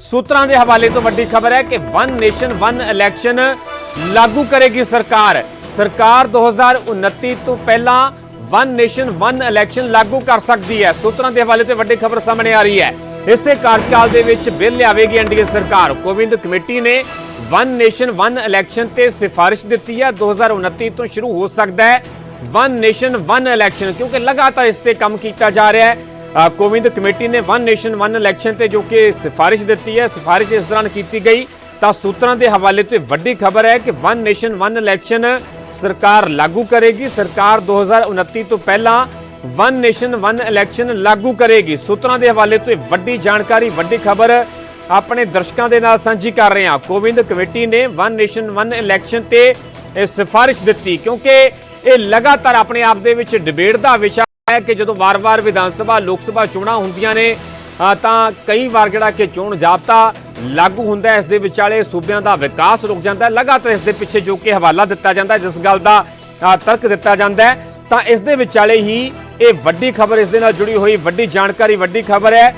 ਸੂਤਰਾਂ ਦੇ ਹਵਾਲੇ ਤੋਂ ਵੱਡੀ ਖਬਰ ਹੈ ਕਿ ਵਨ ਨੇਸ਼ਨ ਵਨ ਇਲੈਕਸ਼ਨ ਲਾਗੂ ਕਰੇਗੀ ਸਰਕਾਰ। ਸਰਕਾਰ 2029 ਤੋਂ ਪਹਿਲਾਂ ਵਨ ਨੇਸ਼ਨ ਵਨ ਇਲੈਕਸ਼ਨ ਲਾਗੂ ਕਰ ਸਕਦੀ ਹੈ। ਸੂਤਰਾਂ ਦੇ ਹਵਾਲੇ ਤੋਂ ਵੱਡੀ ਖਬਰ ਸਾਹਮਣੇ ਆ ਰਹੀ ਹੈ। ਇਸੇ ਕਾਰਜਕਾਲ ਦੇ ਵਿੱਚ ਬਿੱਲ ਲਿਆਵੇਗੀ ਐਨਡੀਏ ਸਰਕਾਰ। ਕੋਵਿੰਦ ਕਮੇਟੀ ਨੇ ਵਨ ਨੇਸ਼ਨ ਵਨ ਇਲੈਕਸ਼ਨ ਤੇ ਸਿਫਾਰਿਸ਼ ਦਿੱਤੀ ਹੈ। 2029 ਤੋਂ ਸ਼ੁਰੂ ਹੋ ਸਕਦਾ ਹੈ ਵਨ ਨੇਸ਼ਨ ਵਨ ਇਲੈਕਸ਼ਨ ਕਿਉਂਕਿ ਲਗਾਤਾਰ ਇਸ ਤੇ ਕੰਮ ਕੀਤਾ ਜਾ ਰਿਹਾ ਹੈ। ਕੋਵਿੰਦ ਕਮੇਟੀ ਨੇ ਵਨ ਨੇਸ਼ਨ ਵਨ ਇਲੈਕਸ਼ਨ ਤੇ ਜੋ ਕਿ ਸਿਫਾਰਿਸ਼ ਦਿੱਤੀ ਹੈ ਸਿਫਾਰਿਸ਼ ਇਸ ਦੌਰਾਨ ਕੀਤੀ ਗਈ ਤਾਂ ਸੂਤਰਾਂ ਦੇ ਹਵਾਲੇ ਤੋਂ ਵੱਡੀ ਖਬਰ ਹੈ ਕਿ ਵਨ ਨੇਸ਼ਨ ਵਨ ਇਲੈਕਸ਼ਨ ਸਰਕਾਰ ਲਾਗੂ ਕਰੇਗੀ ਸਰਕਾਰ 2029 ਤੋਂ ਪਹਿਲਾਂ ਵਨ ਨੇਸ਼ਨ ਵਨ ਇਲੈਕਸ਼ਨ ਲਾਗੂ ਕਰੇਗੀ ਸੂਤਰਾਂ ਦੇ ਹਵਾਲੇ ਤੋਂ ਵੱਡੀ ਜਾਣਕਾਰੀ ਵੱਡੀ ਖਬਰ ਆਪਣੇ ਦਰਸ਼ਕਾਂ ਦੇ ਨਾਲ ਸਾਂਝੀ ਕਰ ਰਹੇ ਹਾਂ ਕੋਵਿੰਦ ਕਮੇਟੀ ਨੇ ਵਨ ਨੇਸ਼ਨ ਵਨ ਇਲੈਕਸ਼ਨ ਤੇ ਸਿਫਾਰਿਸ਼ ਦਿੱਤੀ ਕਿਉਂਕਿ ਇਹ ਲਗਾਤਾਰ ਆਪਣੇ ਆਪ ਦੇ ਵਿੱਚ ਡਿਬੇਟ ਦਾ ਵਿਸ਼ਾ ਹੈ ਕਿ ਜਦੋਂ ਵਾਰ-ਵਾਰ ਵਿਧਾਨ ਸਭਾ, ਲੋਕ ਸਭਾ ਚੋਣਾਂ ਹੁੰਦੀਆਂ ਨੇ ਤਾਂ ਕਈ ਵਾਰ ਜਿਹੜਾ ਕਿ ਚੋਣ ਜਾਬਤਾ ਲਾਗੂ ਹੁੰਦਾ ਇਸ ਦੇ ਵਿਚਾਲੇ ਸੂਬਿਆਂ ਦਾ ਵਿਕਾਸ ਰੁਕ ਜਾਂਦਾ ਲਗਾਤਾਰ ਇਸ ਦੇ ਪਿੱਛੇ ਜੋ ਕਿ ਹਵਾਲਾ ਦਿੱਤਾ ਜਾਂਦਾ ਜਿਸ ਗੱਲ ਦਾ ਤਰਕ ਦਿੱਤਾ ਜਾਂਦਾ ਤਾਂ ਇਸ ਦੇ ਵਿਚਾਲੇ ਹੀ ਇਹ ਵੱਡੀ ਖਬਰ ਇਸ ਦੇ ਨਾਲ ਜੁੜੀ ਹੋਈ, ਵੱਡੀ ਜਾਣਕਾਰੀ, ਵੱਡੀ ਖਬਰ ਹੈ।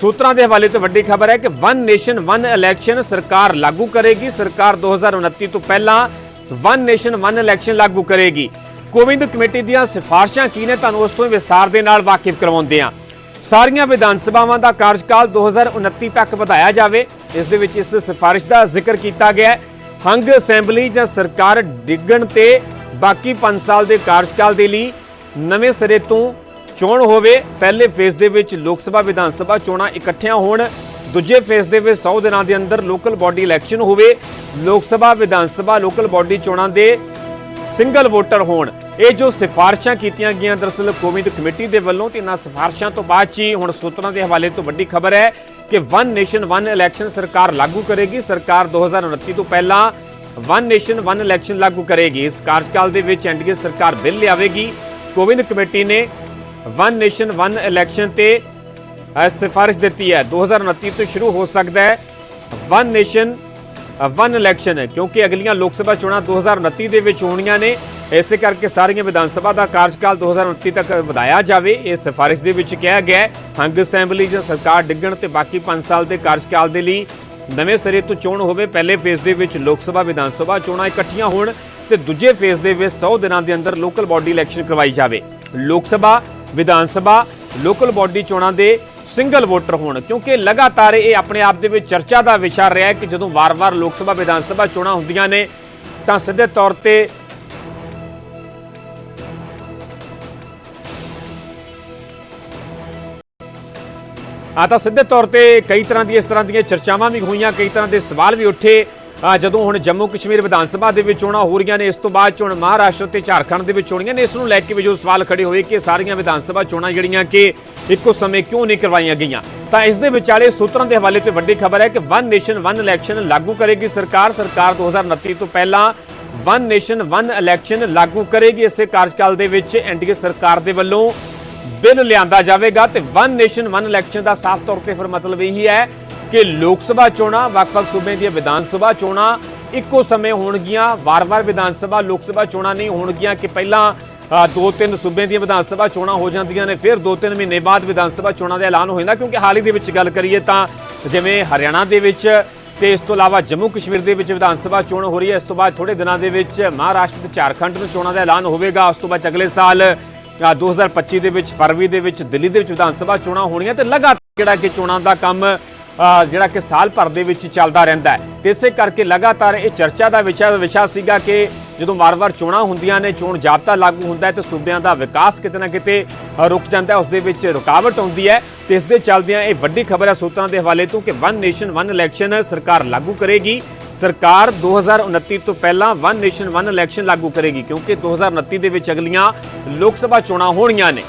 ਸੂਤਰਾਂ ਦੇ ਹਵਾਲੇ ਤੋਂ ਵੱਡੀ ਖਬਰ ਹੈ ਕਿ ਵਨ ਨੇਸ਼ਨ ਵਨ ਇਲੈਕਸ਼ਨ ਸਰਕਾਰ ਲਾਗੂ ਕਰੇਗੀ। ਸਰਕਾਰ 2029 ਤੋਂ ਪਹਿਲਾਂ ਵਨ ਨੇਸ਼ਨ ਵਨ ਇਲੈਕਸ਼ਨ ਲਾਗੂ ਕਰੇਗੀ। ਕੋਵਿੰਦ ਕਮੇਟੀ ਦੀਆਂ ਸਿਫਾਰਸ਼ਾਂ ਕੀ ਨੇ ਤੁਹਾਨੂੰ ਉਸ ਤੋਂ ਵਿਸਥਾਰ ਦੇ ਨਾਲ ਵਾਕਿਫ ਕਰਵਾਉਂਦੇ ਹਾਂ। ਸਾਰੀਆਂ ਵਿਧਾਨ ਸਭਾਵਾਂ ਦਾ ਕਾਰਜਕਾਲ 2029 ਤੱਕ ਵਧਾਇਆ ਜਾਵੇ, ਇਸ ਦੇ ਵਿੱਚ ਇਸ ਸਿਫਾਰਿਸ਼ ਦਾ ਜ਼ਿਕਰ ਕੀਤਾ ਗਿਆ ਹੈ। ਹੰਗ ਅਸੈਂਬਲੀ ਜਾਂ ਸਰਕਾਰ ਡਿੱਗਣ ਤੇ ਬਾਕੀ 5 ਸਾਲ ਦੇ ਕਾਰਜਕਾਲ ਦੇ ਲਈ ਨਵੇਂ ਸਿਰੇ ਤੋਂ ਚੋਣ ਹੋਵੇ, ਪਹਿਲੇ ਫੇਜ਼ ਦੇ ਵਿੱਚ ਲੋਕ ਸਭਾ, ਵਿਧਾਨ ਸਭਾ ਚੋਣਾਂ ਇਕੱਠੀਆਂ ਹੋਣ, ਦੂਜੇ ਫੇਜ਼ ਦੇ ਵਿੱਚ 100 ਦਿਨਾਂ ਦੇ ਅੰਦਰ ਲੋਕਲ ਬਾਡੀ ਇਲੈਕਸ਼ਨ ਹੋਵੇ, ਲੋਕ ਸਭਾ, ਵਿਧਾਨ ਸਭਾ, ਲੋਕਲ ਬਾਡੀ ਚੋਣਾਂ ਦੇ ਸਿੰਗਲ ਵੋਟਰ ਹੋਣ। ਇਹ ਜੋ ਸਿਫਾਰਸ਼ਾਂ ਕੀਤੀਆਂ ਗਈਆਂ ਦਰਅਸਲ ਕੋਵਿੰਦ ਕਮੇਟੀ ਦੇ ਵੱਲੋਂ ਤੇ ਇਹਨਾਂ ਸਿਫਾਰਸ਼ਾਂ ਤੋਂ ਬਾਅਦ 'ਚ ਹੀ ਹੁਣ ਸੂਤਰਾਂ ਦੇ ਹਵਾਲੇ ਤੋਂ ਵੱਡੀ ਖਬਰ ਹੈ ਕਿ ਵਨ ਨੇਸ਼ਨ ਵਨ ਇਲੈਕਸ਼ਨ ਸਰਕਾਰ ਲਾਗੂ ਕਰੇਗੀ। ਸਰਕਾਰ 2029 ਤੋਂ ਪਹਿਲਾਂ ਵਨ ਨੇਸ਼ਨ ਵਨ ਇਲੈਕਸ਼ਨ ਲਾਗੂ ਕਰੇਗੀ। ਇਸ ਕਾਰਜਕਾਲ ਦੇ ਵਿੱਚ ਐਨਡੀਏ ਸਰਕਾਰ ਬਿੱਲ ਲਿਆਵੇਗੀ। ਕੋਵਿੰਦ ਕਮੇਟੀ ਨੇ ਵਨ ਨੇਸ਼ਨ ਵਨ ਇਲੈਕਸ਼ਨ ਤੇ ਅ, ਸਿਫਾਰਿਸ਼ ਦਿੱਤੀ ਹੈ। 2029 ਤੋਂ ਸ਼ੁਰੂ ਹੋ ਸਕਦਾ ਹੈ। ਵਨ ਨੇਸ਼ਨ ਵਨ ਇਲੈਕਸ਼ਨ ਹੈ, ਕਿਉਂਕਿ ਅਗਲੀਆਂ ਲੋਕ ਸਭਾ ਚੋਣਾਂ 2029 ਦੇ ਵਿੱਚ ਹੋਣੀਆਂ ਨੇ। ਇਸੇ ਕਰਕੇ ਸਾਰੀਆਂ ਵਿਧਾਨ ਸਭਾ ਦਾ ਕਾਰਜਕਾਲ 2029 ਤੱਕ ਵਧਾਇਆ ਜਾਵੇ, ਇਹ ਸਿਫਾਰਿਸ਼ ਦੇ ਵਿੱਚ ਕਿਹਾ ਗਿਆ ਹੈ। ਹੰਗ ਅਸੈਂਬਲੀ ਜਾਂ ਸਰਕਾਰ ਡਿੱਗਣ ਤੇ ਬਾਕੀ 5 ਸਾਲ ਦੇ ਕਾਰਜਕਾਲ ਦੇ ਲਈ ਨਵੇਂ ਸਿਰੇ ਤੋਂ ਚੋਣ ਹੋਵੇ, ਪਹਿਲੇ ਫੇਜ਼ ਦੇ ਵਿੱਚ ਲੋਕ ਸਭਾ, ਵਿਧਾਨ ਸਭਾ ਚੋਣਾਂ ਇਕੱਠੀਆਂ ਹੋਣ ਤੇ ਦੂਜੇ ਫੇਜ਼ ਦੇ ਵਿੱਚ 100 ਦਿਨਾਂ ਦੇ ਅੰਦਰ ਲੋਕਲ ਬਾਡੀ ਇਲੈਕਸ਼ਨ ਕਰਵਾਈ ਜਾਵੇ। ਲੋਕ ਸਭਾ, ਵਿਧਾਨ ਸਭਾ, ਲੋਕਲ ਬਾਡੀ ਚੋਣਾਂ ਦੇ ਸਿੰਗਲ ਵੋਟਰ ਹੋਣ, ਕਿਉਂਕਿ ਲਗਾਤਾਰ ਇਹ ਆਪਣੇ ਆਪ ਦੇ ਵਿੱਚ ਚਰਚਾ ਦਾ ਵਿਸ਼ਾ ਰਿਹਾ ਹੈ ਕਿ ਜਦੋਂ ਵਾਰ-ਵਾਰ ਲੋਕ ਸਭਾ, ਵਿਧਾਨ ਸਭਾ ਚੋਣਾਂ ਹੁੰਦੀਆਂ ਨੇ, ਤਾਂ ਸਿੱਧੇ ਤੌਰ ਤੇ ਆ ਤਾਂ ਸਿੱਧੇ ਤੌਰ ਤੇ ਕਈ ਤਰ੍ਹਾਂ ਦੀ ਇਸ ਤਰ੍ਹਾਂ ਦੀਆਂ ਚਰਚਾਵਾਂ ਵੀ ਹੋਈਆਂ, ਕਈ ਤਰ੍ਹਾਂ ਦੇ ਸਵਾਲ ਵੀ ਉੱਠੇ। ਜਦੋਂ ਹੁਣ ਜੰਮੂ ਕਸ਼ਮੀਰ ਵਿਧਾਨ ਸਭਾ ਦੇ ਵਿੱਚ ਚੋਣਾਂ ਹੋ ਰਹੀਆਂ ਨੇ, ਇਸ ਤੋਂ ਬਾਅਦ ਚੋਣ ਮਹਾਰਾਸ਼ਟਰ ਤੇ ਝਾਰਖੰਡ ਦੇ ਵਿੱਚ ਹੋਣੀਆਂ ਨੇ, ਇਸ ਨੂੰ ਲੈ ਕੇ ਵੀ ਜੋ ਸਵਾਲ ਖੜੇ ਹੋਏ ਕਿ ਸਾਰੀਆਂ ਵਿਧਾਨ ਸਭਾ ਚੋਣਾਂ ਜਿਹੜੀਆਂ ਕਿ ਇੱਕੋ ਸਮੇਂ ਕਿਉਂ ਨਹੀਂ ਕਰਵਾਈਆਂ ਗਈਆਂ? ਤਾਂ ਇਸ ਦੇ ਵਿਚਾਲੇ ਸੂਤਰਾਂ ਦੇ ਹਵਾਲੇ ਤੋਂ ਵੱਡੀ ਖਬਰ ਹੈ ਕਿ ਵਨ ਨੇਸ਼ਨ ਵਨ ਇਲੈਕਸ਼ਨ ਲਾਗੂ ਕਰੇਗੀ ਸਰਕਾਰ। ਸਰਕਾਰ 2029 ਤੋਂ ਪਹਿਲਾਂ ਵਨ ਨੇਸ਼ਨ ਵਨ ਇਲੈਕਸ਼ਨ ਲਾਗੂ ਕਰੇਗੀ। ਇਸੇ ਕਾਰਜਕਾਲ ਦੇ ਵਿੱਚ ਐਨਡੀਏ ਸਰਕਾਰ ਦੇ ਵੱਲੋਂ ਬਿੱਲ ਲਿਆਂਦਾ ਜਾਵੇਗਾ ਤੇ ਵਨ ਨੇਸ਼ਨ ਵਨ ਇਲੈਕਸ਼ਨ ਦਾ ਸਾਫ਼ ਤੌਰ ਤੇ ਫਿਰ ਮਤਲਬ ਇਹੀ ਹੈ ਕਿ ਲੋਕ ਸਭਾ ਚੋਣਾਂ ਵੱਖ-ਵੱਖ ਸੂਬਿਆਂ ਦੀਆਂ ਵਿਧਾਨ ਸਭਾ ਚੋਣਾਂ ਇੱਕੋ ਸਮੇਂ ਹੋਣਗੀਆਂ। ਵਾਰ-ਵਾਰ ਵਿਧਾਨ ਸਭਾ ਲੋਕ ਸਭਾ ਚੋਣਾਂ ਨਹੀਂ ਹੋਣਗੀਆਂ ਕਿ ਪਹਿਲਾਂ ਦੋ ਤਿੰਨ ਸੂਬਿਆਂ ਦੀਆਂ ਵਿਧਾਨ ਸਭਾ ਚੋਣਾਂ ਹੋ ਜਾਂਦੀਆਂ ਨੇ ਫਿਰ ਦੋ ਤਿੰਨ ਮਹੀਨੇ ਬਾਅਦ ਵਿਧਾਨ ਸਭਾ ਚੋਣਾਂ ਦਾ ਐਲਾਨ ਹੋ ਜਾਂਦਾ। ਕਿਉਂਕਿ ਹਾਲ ਹੀ ਦੇ ਵਿੱਚ ਗੱਲ ਕਰੀਏ ਤਾਂ ਜਿਵੇਂ ਹਰਿਆਣਾ ਦੇ ਵਿੱਚ ਤੇ ਇਸ ਤੋਂ ਇਲਾਵਾ ਜੰਮੂ ਕਸ਼ਮੀਰ ਦੇ ਵਿੱਚ ਵਿਧਾਨ ਸਭਾ ਚੋਣ ਹੋ ਰਹੀ ਹੈ। ਇਸ ਤੋਂ ਬਾਅਦ ਥੋੜੇ ਦਿਨਾਂ ਦੇ ਵਿੱਚ ਮਹਾਰਾਸ਼ਟਰ ਤੇ ਝਾਰਖੰਡ ਨੂੰ ਚੋਣਾਂ ਦਾ ਐਲਾਨ ਹੋਵੇਗਾ। ਉਸ ਤੋਂ ਬਾਅਦ ਅਗਲੇ ਸਾਲ ਅ, 2025 ਦੇ ਵਿੱਚ ਫਰਵਰੀ ਦੇ ਵਿੱਚ ਦਿੱਲੀ ਦੇ ਵਿੱਚ ਵਿਧਾਨ ਸਭਾ ਚੋਣਾਂ ਹੋਣੀਆਂ ਤੇ ਲਗਾਤਾਰ ਜਿਹੜਾ ਕਿ ਚੋਣਾਂ ਦਾ ਕੰਮ ਜਿਹੜਾ ਕਿ ਸਾਲ ਭਰ ਦੇ ਵਿੱਚ ਚੱਲਦਾ ਰਹਿੰਦਾ ਹੈ। ਤੇ ਇਸੇ ਕਰਕੇ ਲਗਾਤਾਰ ਇਹ ਚਰਚਾ ਦਾ ਵਿਸ਼ਾ ਵਿਸ਼ਾ ਸੀਗਾ ਕਿ ਜਦੋਂ ਵਾਰ-ਵਾਰ ਚੋਣਾਂ ਹੁੰਦੀਆਂ ਨੇ, ਚੋਣ ਜਾਬਤਾ ਲਾਗੂ ਹੁੰਦਾ ਹੈ ਤੇ ਸੂਬਿਆਂ ਦਾ ਵਿਕਾਸ ਕਿਤੇ ਨਾ ਕਿਤੇ ਰੁਕ ਜਾਂਦਾ ਹੈ। ਉਸ ਦੇ ਵਿੱਚ ਰੁਕਾਵਟ ਆਉਂਦੀ ਹੈ ਤੇ ਇਸ ਦੇ ਚੱਲਦਿਆਂ ਇਹ ਵੱਡੀ ਖਬਰ ਹੈ ਸੂਤਰਾਂ ਦੇ ਹਵਾਲੇ ਤੋਂ ਕਿ ਵਨ ਨੇਸ਼ਨ ਵਨ ਇਲੈਕਸ਼ਨ ਸਰਕਾਰ ਲਾਗੂ ਕਰੇਗੀ। ਸਰਕਾਰ 2029 ਤੋਂ ਪਹਿਲਾਂ ਵਨ ਨੇਸ਼ਨ ਵਨ ਇਲੈਕਸ਼ਨ ਲਾਗੂ ਕਰੇਗੀ ਕਿਉਂਕਿ 2029 ਦੇ ਵਿੱਚ ਅਗਲੀਆਂ ਲੋਕ ਸਭਾ ਚੋਣਾਂ ਹੋਣੀਆਂ ਨੇ।